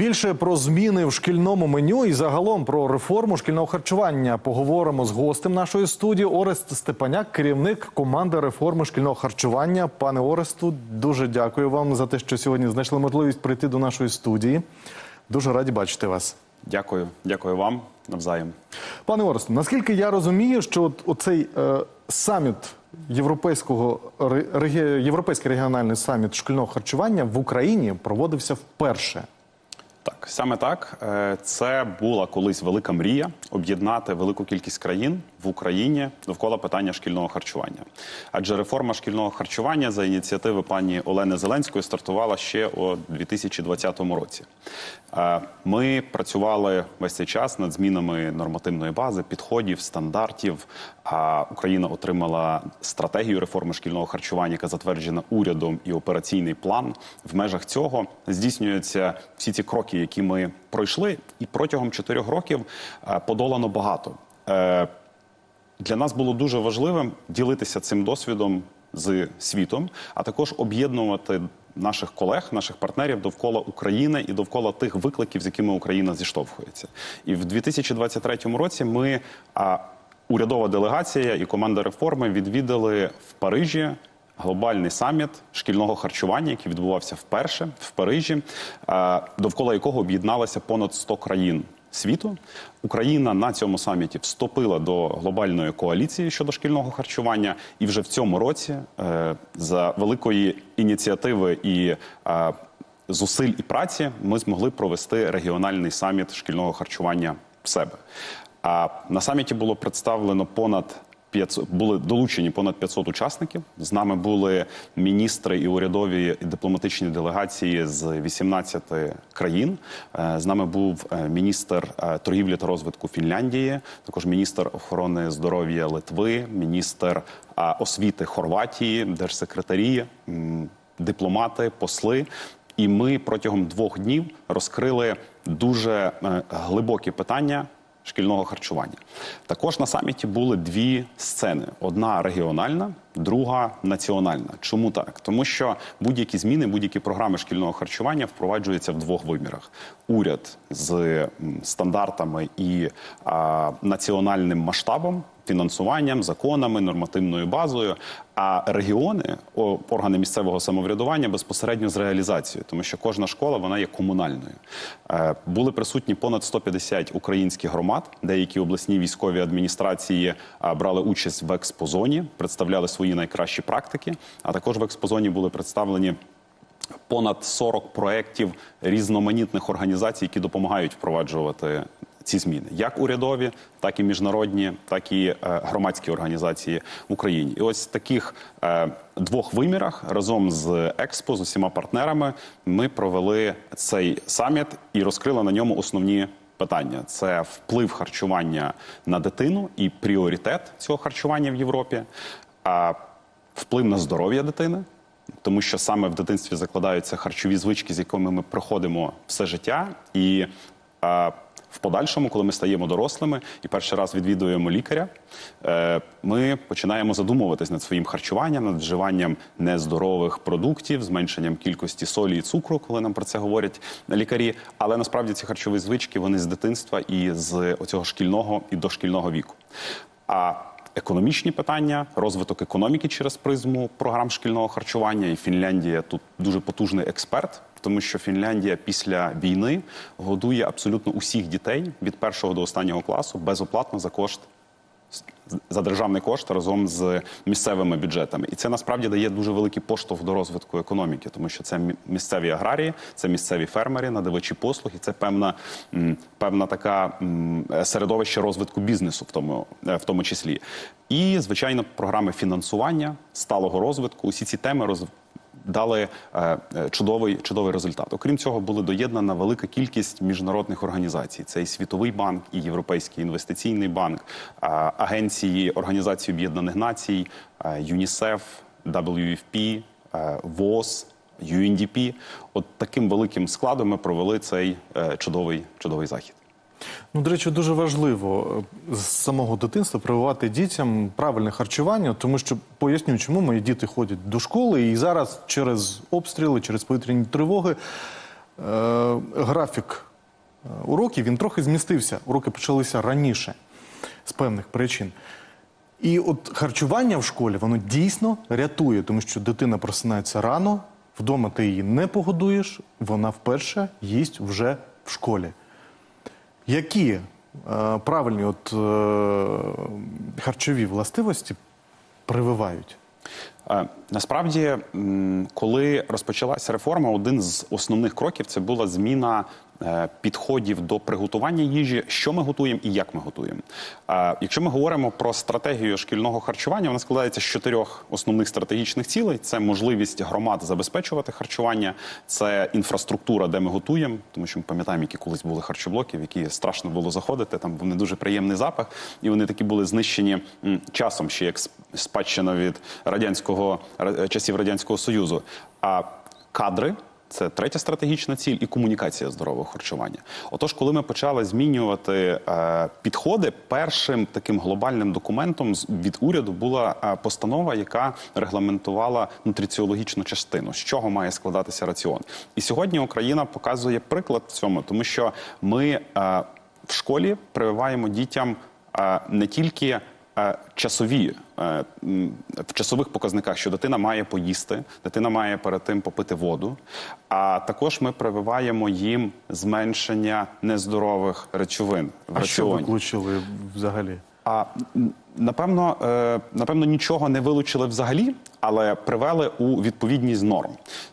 Більше про зміни в шкільному меню і загалом про реформу шкільного харчування поговоримо з гостем нашої студії Орест Степаняк, керівник команди реформи шкільного харчування. Пане Оресту, дуже дякую вам за те, що сьогодні знайшли можливість прийти до нашої студії. Дуже раді бачити вас. Дякую, дякую вам навзаєм. Пане Оресту, наскільки я розумію, що от оцей е, саміт європейського ре- європейський регіональний саміт шкільного харчування в Україні проводився вперше. Так, саме так. Е, Це була колись велика мрія об'єднати велику кількість країн в Україні довкола питання шкільного харчування. Адже реформа шкільного харчування за ініціативи пані Олени Зеленської стартувала ще у 2020 році. Е, Ми працювали весь цей час над змінами нормативної бази, підходів, стандартів. А Україна отримала стратегію реформи шкільного харчування, яка затверджена урядом, і операційний план. В межах цього здійснюються всі ці кроки, які ми пройшли, і протягом чотирьох років е, подолано багато. Для нас було дуже важливим ділитися цим досвідом з світом, а також об'єднувати наших колег, наших партнерів довкола України і довкола тих викликів, з якими Україна зіштовхується. І в 2023 році ми а, урядова делегація і команда реформи відвідали в Парижі. Глобальний саміт шкільного харчування, який відбувався вперше в Парижі, довкола якого об'єдналося понад 100 країн світу. Україна на цьому саміті вступила до глобальної коаліції щодо шкільного харчування, і вже в цьому році е, за великої ініціативи і е, зусиль і праці ми змогли провести регіональний саміт шкільного харчування в себе. А на саміті було представлено понад 500, були долучені понад 500 учасників. З нами були міністри і урядові і дипломатичні делегації з 18 країн. Е, З нами був е, міністр е, торгівлі та розвитку Фінляндії, також міністр охорони здоров'я Литви, міністр освіти Хорватії, держсекретарі, дипломати, посли. І ми протягом двох днів розкрили дуже глибокі питання шкільного харчування. Також на саміті були дві сцени: одна регіональна, друга національна. Чому так? Тому що будь-які зміни, будь-які програми шкільного харчування впроваджуються в двох вимірах: уряд з стандартами і а, національним масштабом. Фінансуванням, законами, нормативною базою, а регіони, органи місцевого самоврядування безпосередньо з реалізацією, тому що кожна школа вона є комунальною. Е, були присутні понад 150 українських громад, деякі обласні військові адміністрації брали участь в експозоні, представляли свої найкращі практики. А також в експозоні були представлені понад 40 проєктів різноманітних організацій, які допомагають впроваджувати ці зміни, як урядові, так і міжнародні, так і е, громадські організації в Україні. І ось в таких е, двох вимірах разом з Експо з усіма партнерами ми провели цей саміт і розкрили на ньому основні. Питання це вплив харчування на дитину і пріоритет цього харчування в Європі, а вплив на здоров'я дитини, тому що саме в дитинстві закладаються харчові звички, з якими ми проходимо все життя, і в подальшому, коли ми стаємо дорослими і перший раз відвідуємо лікаря, е, ми починаємо задумуватись над своїм харчуванням, над вживанням нездорових продуктів, зменшенням кількості солі і цукру, коли нам про це говорять лікарі. Але насправді ці харчові звички вони з дитинства і з оцього шкільного і дошкільного віку. А Економічні питання, розвиток економіки через призму програм шкільного харчування. І Фінляндія тут дуже потужний експерт, тому що Фінляндія після війни годує абсолютно усіх дітей від першого до останнього класу безоплатно за кошт за державний кошт разом з місцевими бюджетами, і це насправді дає дуже великий поштовх до розвитку економіки, тому що це місцеві аграрії, це місцеві фермери, надавачі послуг, і це певна певна така середовище розвитку бізнесу, в тому е, в тому числі. І звичайно, програми фінансування, сталого розвитку. Усі ці теми дали е, чудовий чудовий результат. Окрім цього, була доєднана велика кількість міжнародних організацій. Це і Світовий банк, і Європейський інвестиційний банк, е, агенції Організації Об'єднаних Націй, е, ЮНІСЕФ, WFP, ВОЗ. UNDP. От таким великим складом ми провели цей чудовий чудовий захід. Ну, до речі, дуже важливо е, з самого дитинства прививати дітям правильне харчування, тому що поясню, чому мої діти ходять до школи, і зараз через обстріли, через повітряні тривоги е, графік е, уроків він трохи змістився. Уроки почалися раніше з певних причин. І от харчування в школі воно дійсно рятує, тому що дитина просинається рано, вдома ти її не погодуєш, вона вперше їсть вже в школі. Які е, правильні от, е, харчові властивості прививають? Е, Насправді, коли розпочалася реформа, один з основних кроків це була зміна підходів до приготування їжі, що ми готуємо і як ми готуємо. Е, Якщо ми говоримо про стратегію шкільного харчування, вона складається з чотирьох основних стратегічних цілей: це можливість громад забезпечувати харчування, це інфраструктура, де ми готуємо, тому що ми пам'ятаємо, які колись були харчоблоки, в які страшно було заходити. Там не дуже приємний запах, і вони такі були знищені часом, ще як спадщина від радянського ра- часів радянського союзу. А кадри. Це третя стратегічна ціль і комунікація здорового харчування. Отож, коли ми почали змінювати е, підходи, першим таким глобальним документом від уряду була е, постанова, яка регламентувала нутриціологічну частину, з чого має складатися раціон. І сьогодні Україна показує приклад в цьому, тому що ми е, в школі прививаємо дітям не тільки часові е, в часових показниках, що дитина має поїсти, дитина має перед тим попити воду. А також ми прививаємо їм зменшення нездорових речовин в А що раціоні. виключили взагалі? А напевно, е, напевно, нічого не вилучили взагалі, але привели у відповідність норм.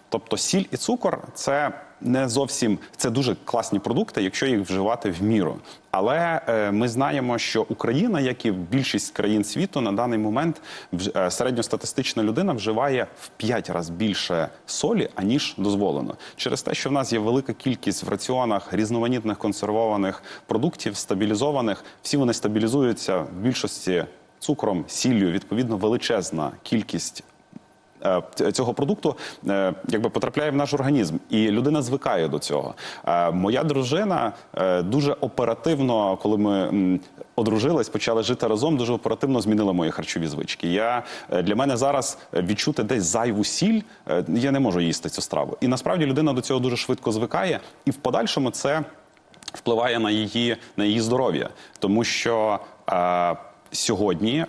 Тобто, сіль і цукор це не зовсім це дуже класні продукти, якщо їх вживати в міру. Але е, ми знаємо, що Україна, як і більшість країн світу, на даний момент е, середньостатистична людина вживає в 5 разів більше солі, аніж дозволено. Через те, що в нас є велика кількість в раціонах різноманітних консервованих продуктів, стабілізованих, всі вони стабілізуються в більшості цукром, сіллю, відповідно, величезна кількість. Е, Цього продукту е, якби потрапляє в наш організм, і людина звикає до цього. Е, Моя дружина дуже оперативно, коли ми одружились, почали жити разом, дуже оперативно змінила мої харчові звички. Я для мене зараз відчути десь зайву сіль, я не можу їсти цю страву. І насправді людина до цього дуже швидко звикає, і в подальшому це впливає на її, на її здоров'я, тому що сьогодні.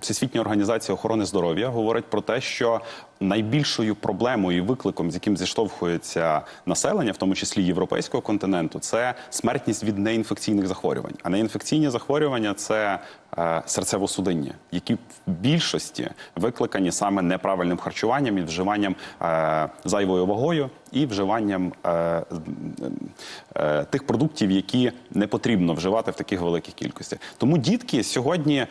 Всесвітня організація охорони здоров'я говорить про те, що найбільшою проблемою і викликом, з яким зіштовхується населення, в тому числі європейського континенту, це смертність від неінфекційних захворювань. А неінфекційні захворювання це е, серцево-судинні, які в більшості викликані саме неправильним харчуванням і вживанням е, зайвою вагою і вживанням е, тих продуктів, які не потрібно вживати в таких великих кількостях. Тому дітки сьогодні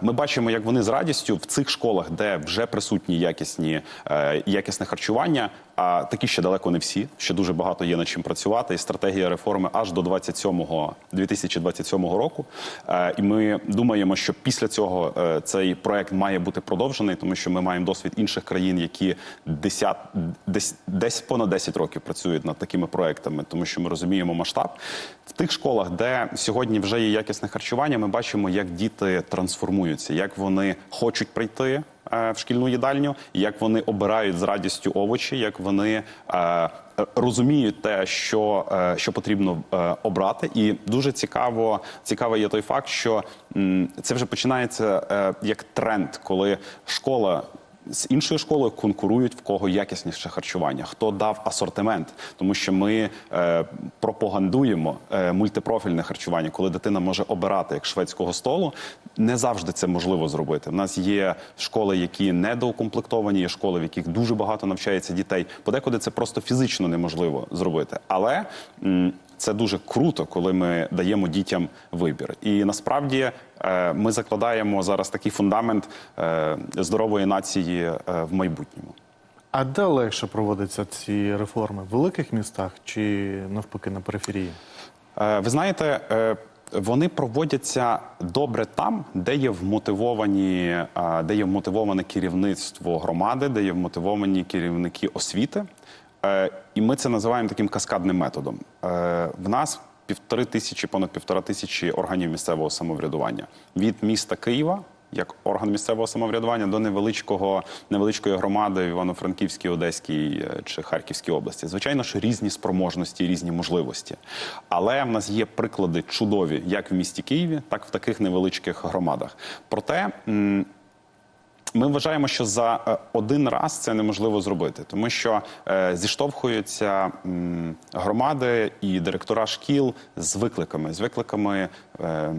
ми бачимо, як вони з радістю в цих школах, де вже присутні якісні е, якісне харчування. А такі ще далеко не всі. Ще дуже багато є над чим працювати. І стратегія реформи аж до 27-го, 2027 року. Е, і ми думаємо, що після цього е, цей проект має бути продовжений, тому що ми маємо досвід інших країн, які 10, десь, десь понад 10 років працюють над такими проектами, тому що ми розуміємо масштаб. В тих школах, де сьогодні вже є якісне харчування, ми бачимо, як діти трансформуються, як вони хочуть прийти в шкільну їдальню, як вони обирають з радістю овочі, як вони е, розуміють те, що, е, що потрібно е, обрати. І дуже цікаво, цікаво є той факт, що це вже починається е, як тренд, коли школа. З іншою школою конкурують в кого якісніше харчування, хто дав асортимент, тому що ми е, пропагандуємо е, мультипрофільне харчування, коли дитина може обирати як шведського столу. Не завжди це можливо зробити. У нас є школи, які недоукомплектовані, є школи, в яких дуже багато навчається дітей. Подекуди це просто фізично неможливо зробити. Але м, це дуже круто, коли ми даємо дітям вибір. І насправді е, ми закладаємо зараз такий фундамент е, здорової нації е, в майбутньому. А де легше проводяться ці реформи? В великих містах чи навпаки на периферії? Ви знаєте, вони проводяться добре там, де є вмотивовані, де є вмотивоване керівництво громади, де є вмотивовані керівники освіти. Е, І ми це називаємо таким каскадним методом. Е, В нас півтори тисячі, понад півтора тисячі органів місцевого самоврядування від міста Києва. як орган місцевого самоврядування до невеличкого невеличкої громади в Івано-Франківській, Одеській е, чи Харківській області. Звичайно, що різні спроможності, різні можливості. Але в нас є приклади чудові як в місті Києві, так і в таких невеличких громадах. Проте. Ми вважаємо, що за е, один раз це неможливо зробити, тому що е, зіштовхуються громади і директора шкіл з викликами. З викликами е,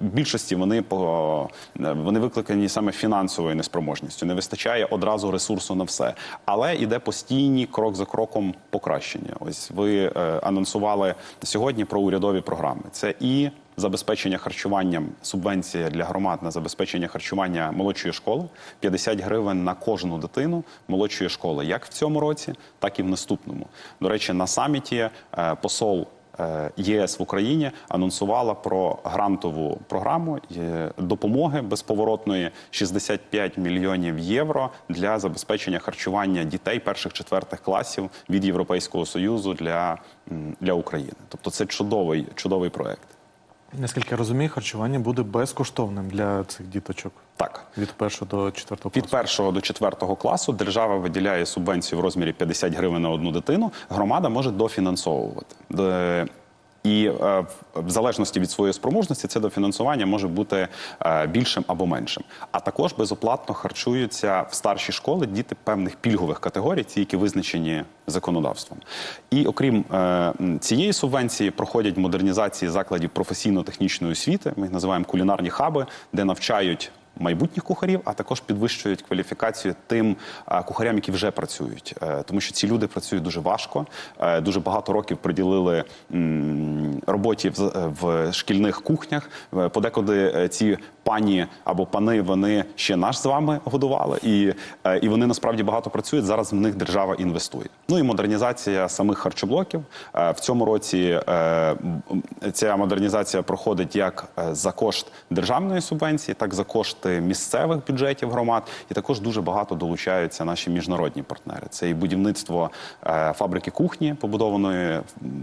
більшості вони по вони викликані саме фінансовою неспроможністю. Не вистачає одразу ресурсу на все, але іде постійні крок за кроком покращення. Ось ви анонсували сьогодні про урядові програми. Це і забезпечення харчуванням, субвенція для громад на забезпечення харчування молодшої школи 50 гривень на кожну дитину молодшої школи, як в цьому році, так і в наступному. До речі, на саміті е, посол. е, ЄС в Україні анонсувала про грантову програму е, допомоги безповоротної 65 мільйонів євро для забезпечення харчування дітей перших четвертих класів від Європейського союзу для, для України. Тобто це чудовий, чудовий проект. Наскільки я розумію, харчування буде безкоштовним для цих діточок Так. від першого до четвертого Від першого до четвертого класу держава виділяє субвенцію в розмірі 50 гривень на одну дитину. Громада може дофінансовувати. І е, в- в залежності від своєї спроможності це дофінансування може бути е, більшим або меншим. А також безоплатно харчуються в старші школи діти певних пільгових категорій, ті, які визначені законодавством. І окрім е, цієї субвенції проходять модернізації закладів професійно-технічної освіти. Ми їх називаємо кулінарні хаби, де навчають майбутніх кухарів, а також підвищують кваліфікацію тим кухарям, які вже працюють, Е, тому що ці люди працюють дуже важко, е, дуже багато років приділили роботі в, шкільних кухнях. Е, Подекуди ці пані або пани вони ще наш з вами годували, і, і вони насправді багато працюють. Зараз в них держава інвестує. Ну і модернізація самих харчоблоків в цьому році. Ця модернізація проходить як за кошт державної субвенції, так і за кошти місцевих бюджетів громад, і також дуже багато долучаються наші міжнародні партнери. Це і будівництво е, фабрики кухні, побудованої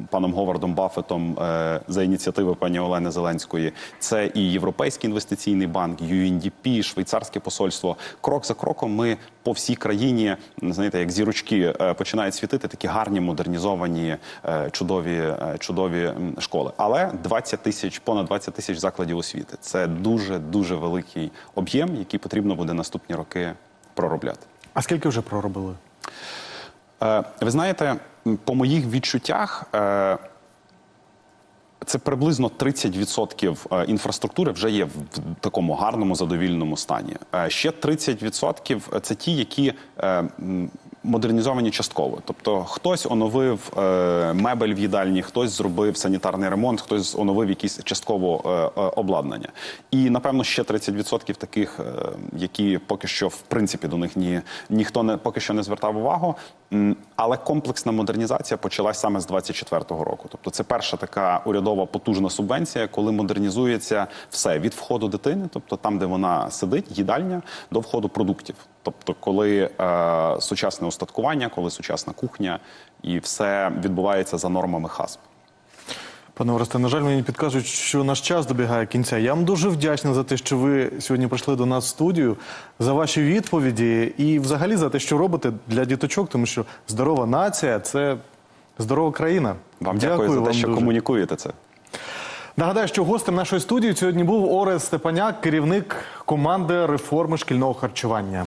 паном Говардом Баффетом е, за ініціативи пані Олени Зеленської. Це і Європейський інвестиційний банк, UNDP, швейцарське посольство. Крок за кроком ми по всій країні, знаєте, як зірочки е, починають світити такі гарні модернізовані чудові, чудові школи. Але 20 тисяч, понад 20 тисяч закладів освіти. Це дуже дуже великий об'єм, який потрібно буде наступні роки проробляти. А скільки вже проробили? Е, Ви знаєте, по моїх відчуттях. е, Це приблизно 30% е, інфраструктури вже є в такому гарному задовільному стані. Ще 30% – це ті, які модернізовані частково. Тобто хтось оновив е, мебель в їдальні, хтось зробив санітарний ремонт, хтось оновив якісь частково е, е, обладнання. І напевно ще 30% таких, е, які поки що в принципі до них ні, ніхто не поки що не звертав увагу. Але комплексна модернізація почалась саме з 24-го року. Тобто, це перша така урядова потужна субвенція, коли модернізується все від входу дитини, тобто там, де вона сидить, їдальня, до входу продуктів. Тобто, коли е, сучасне устаткування, коли сучасна кухня, і все відбувається за нормами ХАСП. Пане Оресте, на жаль, мені підкажуть, що наш час добігає кінця. Я вам дуже вдячний за те, що ви сьогодні прийшли до нас в студію, за ваші відповіді і взагалі за те, що робите для діточок, тому що здорова нація це здорова країна. Вам дякую, за те, вам що дуже. комунікуєте це. Нагадаю, що гостем нашої студії сьогодні був Орест Степаняк, керівник команди реформи шкільного харчування.